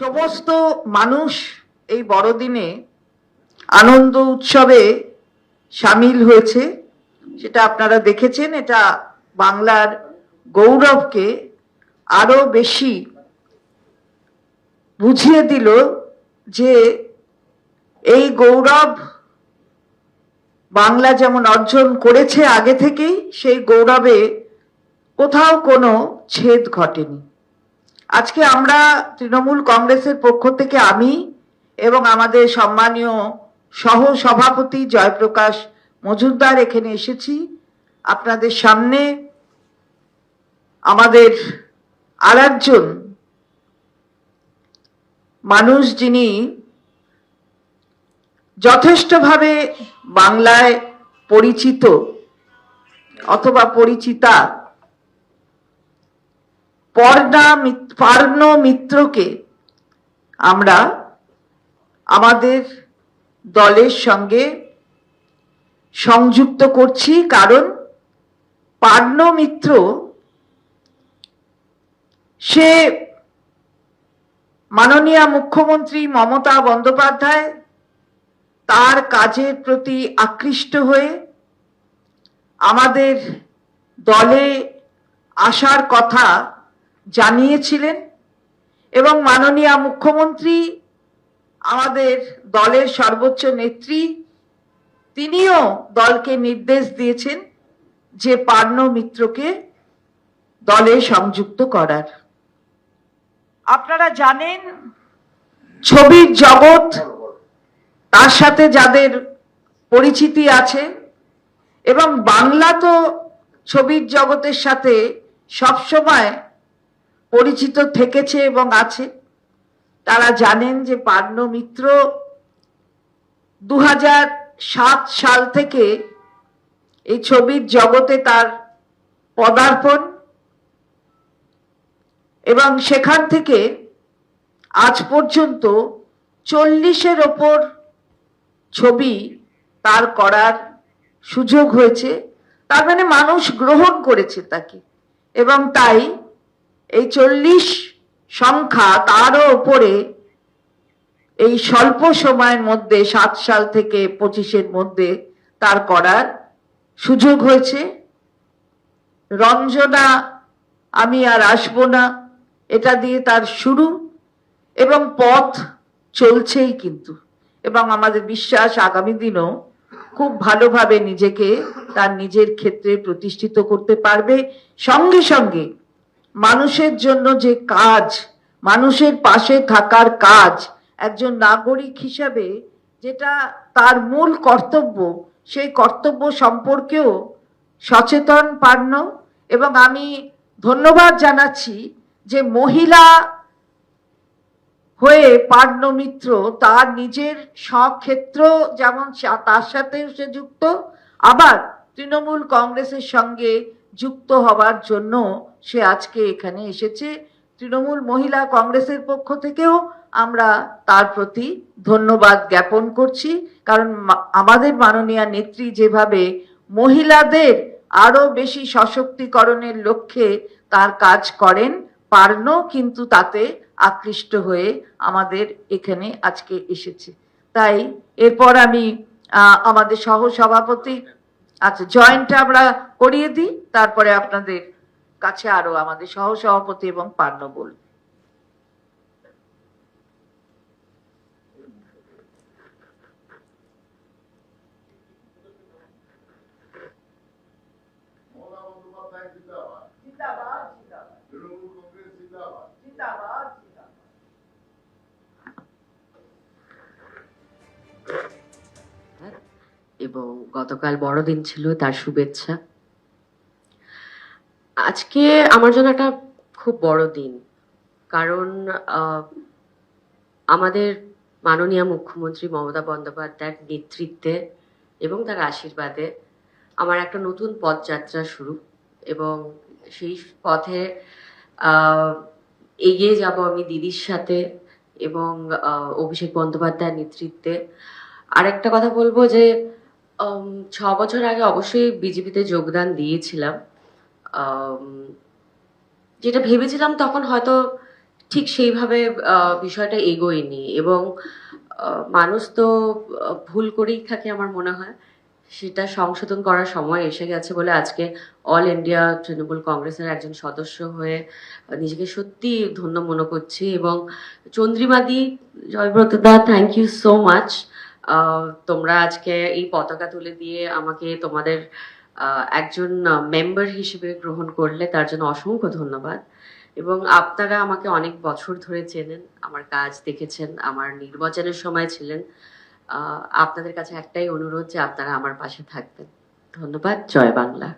সমস্ত মানুষ এই বড়দিনে আনন্দ উৎসবে সামিল হয়েছে। সেটা আপনারা দেখেছেন, এটা বাংলার গৌরবকে আরও বেশি বুঝিয়ে দিল যে এই গৌরব বাংলা যেমন অর্জন করেছে আগে থেকেই, সেই গৌরবে কোথাও কোনো ছেদ ঘটেনি। আজকে আমরা তৃণমূল কংগ্রেসের পক্ষ থেকে আমি এবং আমাদের সম্মানীয় সহ সভাপতি জয়প্রকাশ মজুমদার এখানে এসেছি। আপনাদের সামনে আমাদের আরেকজন মানুষ যিনি যথেষ্টভাবে বাংলায় পরিচিত অথবা পরিচিতা পর্ণা পার্ণ মিত্রকে আমরা আমাদের দলের সঙ্গে সংযুক্ত করছি, কারণ পার্ণ মিত্র সে মাননীয় মুখ্যমন্ত্রী মমতা বন্দ্যোপাধ্যায় তার কাজের প্রতি আকৃষ্ট হয়ে আমাদের দলে আসার কথা জানিয়েছিলেন এবং মাননীয় মুখ্যমন্ত্রী, আমাদের দলের সর্বোচ্চ নেত্রী, তিনিও দলকে নির্দেশ দিয়েছেন যে পার্ণ মিত্রকে দলে সংযুক্ত করার। আপনারা জানেন, ছবির জগৎ, তার সাথে যাদের পরিচিতি আছে, এবং বাংলা তো ছবির জগতের সাথে সবসময় পরিচিত থেকেছে এবং আছে। তারা জানেন যে পার্ণ মিত্র দু সাল থেকে এই ছবির জগতে তার পদার্পণ এবং সেখান থেকে আজ পর্যন্ত চল্লিশের ওপর ছবি তার করার সুযোগ হয়েছে। তার মানে মানুষ গ্রহণ করেছে তাকে এবং তাই এই চল্লিশ সংখ্যা তারও ওপরে এই স্বল্প সময়ের মধ্যে, সাত সাল থেকে পঁচিশের মধ্যে তার করার সুযোগ হয়েছে। রঞ্জনা, আমি আর আসব না, এটা দিয়ে তার শুরু এবং পথ চলছেই কিন্তু। এবং আমাদের বিশ্বাস আগামী দিনও খুব ভালোভাবে নিজেকে তার নিজের ক্ষেত্রে প্রতিষ্ঠিত করতে পারবে। সঙ্গে সঙ্গে মানুষের জন্য যে কাজ, মানুষের পাশে থাকার কাজ, একজন নাগরিক হিসাবে যেটা তার মূল কর্তব্য, সেই কর্তব্য সম্পর্কেও সচেতন পান্ন এবং আমি ধন্যবাদ জানাচ্ছি যে মহিলা হয়ে পার্ণ মিত্র তার নিজের স্বক্ষেত্র যেমন তার সাথেও সে যুক্ত। আবার তৃণমূল কংগ্রেসের সঙ্গে যুক্ত হওয়ার জন্য সে আজকে এখানে এসেছে। তৃণমূল মহিলা কংগ্রেসের পক্ষ থেকেও আমরা তার প্রতি ধন্যবাদ জ্ঞাপন করছি। কারণ আমাদের মাননীয় নেত্রী যেভাবে মহিলাদের আরও বেশি সশক্তিকরণের লক্ষ্যে তার কাজ করেন, পার্ন কিন্তু তাতে আকৃষ্ট হয়ে আমাদের এখানে আজকে এসেছে। তাই এরপর আমি আমাদের সহ সভাপতি আচ্ছা জয়েন্টটা আমরা করিয়ে দিই, তারপরে আপনাদের কাছে আরও আমাদের সহ সভাপতি এবং পার্ন বলবে এবং গতকাল বড়দিন ছিল, তার শুভেচ্ছা। আজকে আমার জন্য একটা খুব বড় দিন, কারণ আমাদের মাননীয় মুখ্যমন্ত্রী মমতা বন্দ্যোপাধ্যায়ের নেতৃত্বে এবং তার আশীর্বাদে আমার একটা নতুন পথযাত্রা শুরু এবং সেই পথে এগিয়ে যাব আমি দিদির সাথে এবং অভিষেক বন্দ্যোপাধ্যায়ের নেতৃত্বে। আরেকটা কথা বলব যে ছ বছর আগে অবশ্যই বিজেপিতে যোগদান দিয়েছিলাম। যেটা ভেবেছিলাম তখন হয়তো ঠিক সেইভাবে বিষয়টা এগোয়নি এবং মানুষ তো ভুল করেই থাকে আমার মনে হয়। সেটা সংশোধন করার সময় এসে গেছে বলে আজকে অল ইন্ডিয়া তৃণমূল কংগ্রেসের একজন সদস্য হয়ে নিজেকে সত্যি ধন্য মনে করছি এবং চন্দ্রিমাদি Joybrata da thank you so much তোমরা আজকে এই পতাকা তুলে দিয়ে আমাকে তোমাদের একজন মেম্বার হিসেবে গ্রহণ করলে তার জন্য অসংখ্য ধন্যবাদ। এবং আপনারা আমাকে অনেক বছর ধরে চেনেন, আমার কাজ দেখেছেন, আমার নির্বাচনের সময় ছিলেন। আপনাদের কাছে একটাই অনুরোধ যে আপনারা আমার পাশে থাকবেন। ধন্যবাদ, জয় বাংলা।